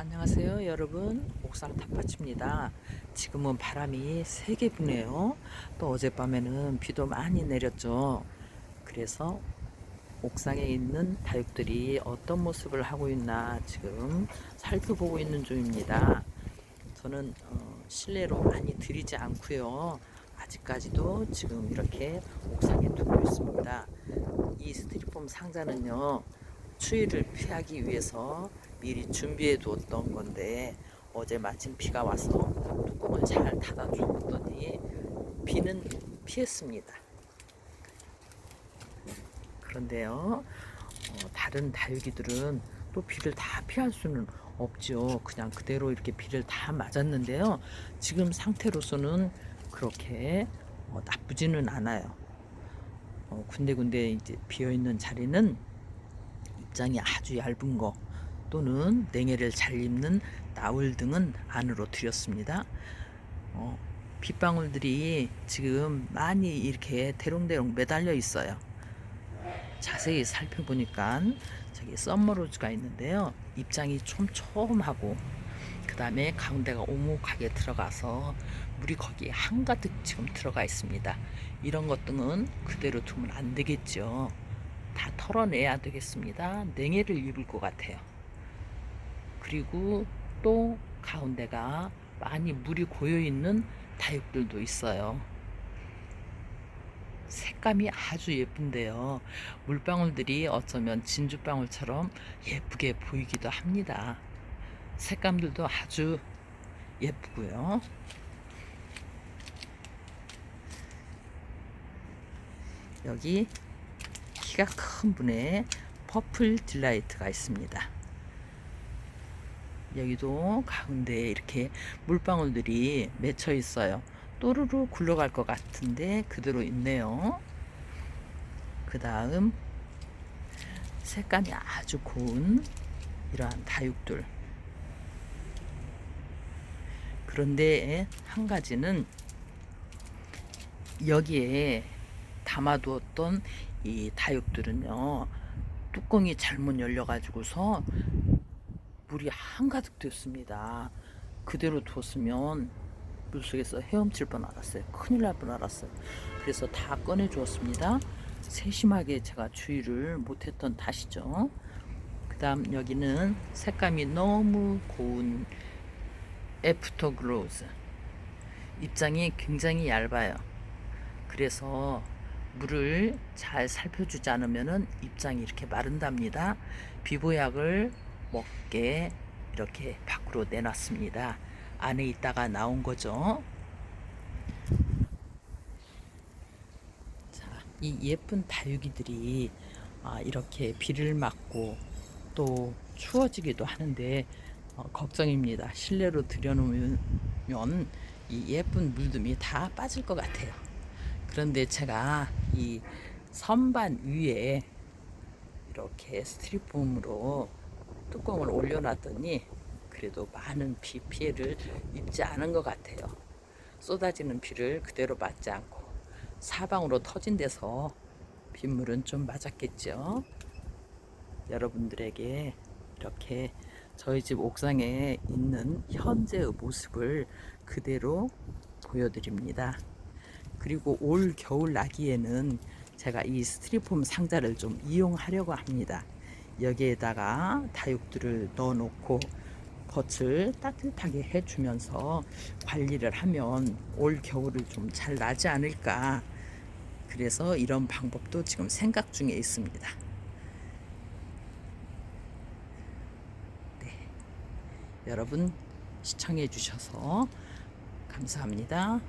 안녕하세요 여러분. 옥상 탑파치입니다. 지금은 바람이 세게 부네요. 또 어젯밤에는 비도 많이 내렸죠. 그래서 옥상에 있는 다육들이 어떤 모습을 하고 있나 지금 살펴보고 있는 중입니다. 저는 어, 실내로 많이 들이지 않고요. 아직까지도 지금 이렇게 옥상에 두고 있습니다. 이 스티로폼 상자는요 추위를 피하기 위해서 미리 준비해 두었던 건데 어제 마침 비가 와서 뚜껑을 잘 닫아 주었더니 비는 피했습니다. 그런데요, 어, 다른 다육이들은 또 비를 다 피할 수는 없죠. 그냥 그대로 이렇게 비를 다 맞았는데요. 지금 상태로서는 그렇게 어, 나쁘지는 않아요. 어, 군데군데 이제 비어 있는 자리는 입장이 아주 얇은 거 또는 냉해를 잘 입는 나울 등은 안으로 들였습니다. 어, 빗방울들이 지금 많이 이렇게 대롱대롱 매달려 있어요. 자세히 살펴보니까 저기 썸머로즈가 있는데요. 입장이 촘촘하고 그 다음에 가운데가 오목하게 들어가서 물이 거기에 한가득 지금 들어가 있습니다. 이런 것들은 그대로 두면 안 되겠죠. 다 털어내야 되겠습니다. 냉해를 입을 것 같아요. 그리고 또 가운데가 많이 물이 고여 있는 다육들도 있어요. 색감이 아주 예쁜데요. 물방울들이 어쩌면 진주방울처럼 예쁘게 보이기도 합니다. 색감들도 아주 예쁘고요. 여기 키가 큰 분의 퍼플 딜라이트가 있습니다. 여기도 가운데 이렇게 물방울들이 맺혀 있어요. 또르르 굴러갈 것 같은데 그대로 있네요. 그 다음 색감이 아주 고운 이러한 다육들. 그런데 한 가지는 여기에 담아두었던 이 다육들은요 뚜껑이 잘못 열려가지고서 물이 한가득 됐습니다. 그대로 두었으면 물속에서 헤엄칠 뻔 알았어요. 큰일 날 뻔 알았어요. 그래서 다 꺼내 주었습니다. 세심하게 제가 주의를 못했던 탓이죠. 그 다음 여기는 색감이 너무 고운 애프터 글로즈 입장이 굉장히 얇아요. 그래서 물을 잘 살펴주지 않으면 입장이 이렇게 마른답니다. 비보약을 먹게 이렇게 밖으로 내놨습니다. 안에 있다가 나온 거죠. 자, 이 예쁜 다육이들이 아, 이렇게 비를 맞고 또 추워지기도 하는데 어, 걱정입니다. 실내로 들여놓으면 이 예쁜 물듬이 다 빠질 것 같아요. 그런데 제가 이 선반 위에 이렇게 스티로폼으로 뚜껑을 올려놨더니 그래도 많은 비 피해를 입지 않은 것 같아요. 쏟아지는 비를 그대로 맞지 않고 사방으로 터진 데서 빗물은 좀 맞았겠죠. 여러분들에게 이렇게 저희 집 옥상에 있는 현재의 모습을 그대로 보여드립니다. 그리고 올 겨울 나기에는 제가 이 스티로폼 상자를 좀 이용하려고 합니다. 여기에다가 다육들을 넣어놓고 겉을 따뜻하게 해주면서 관리를 하면 올 겨울을 좀 잘 나지 않을까. 그래서 이런 방법도 지금 생각 중에 있습니다. 네. 여러분 시청해 주셔서 감사합니다.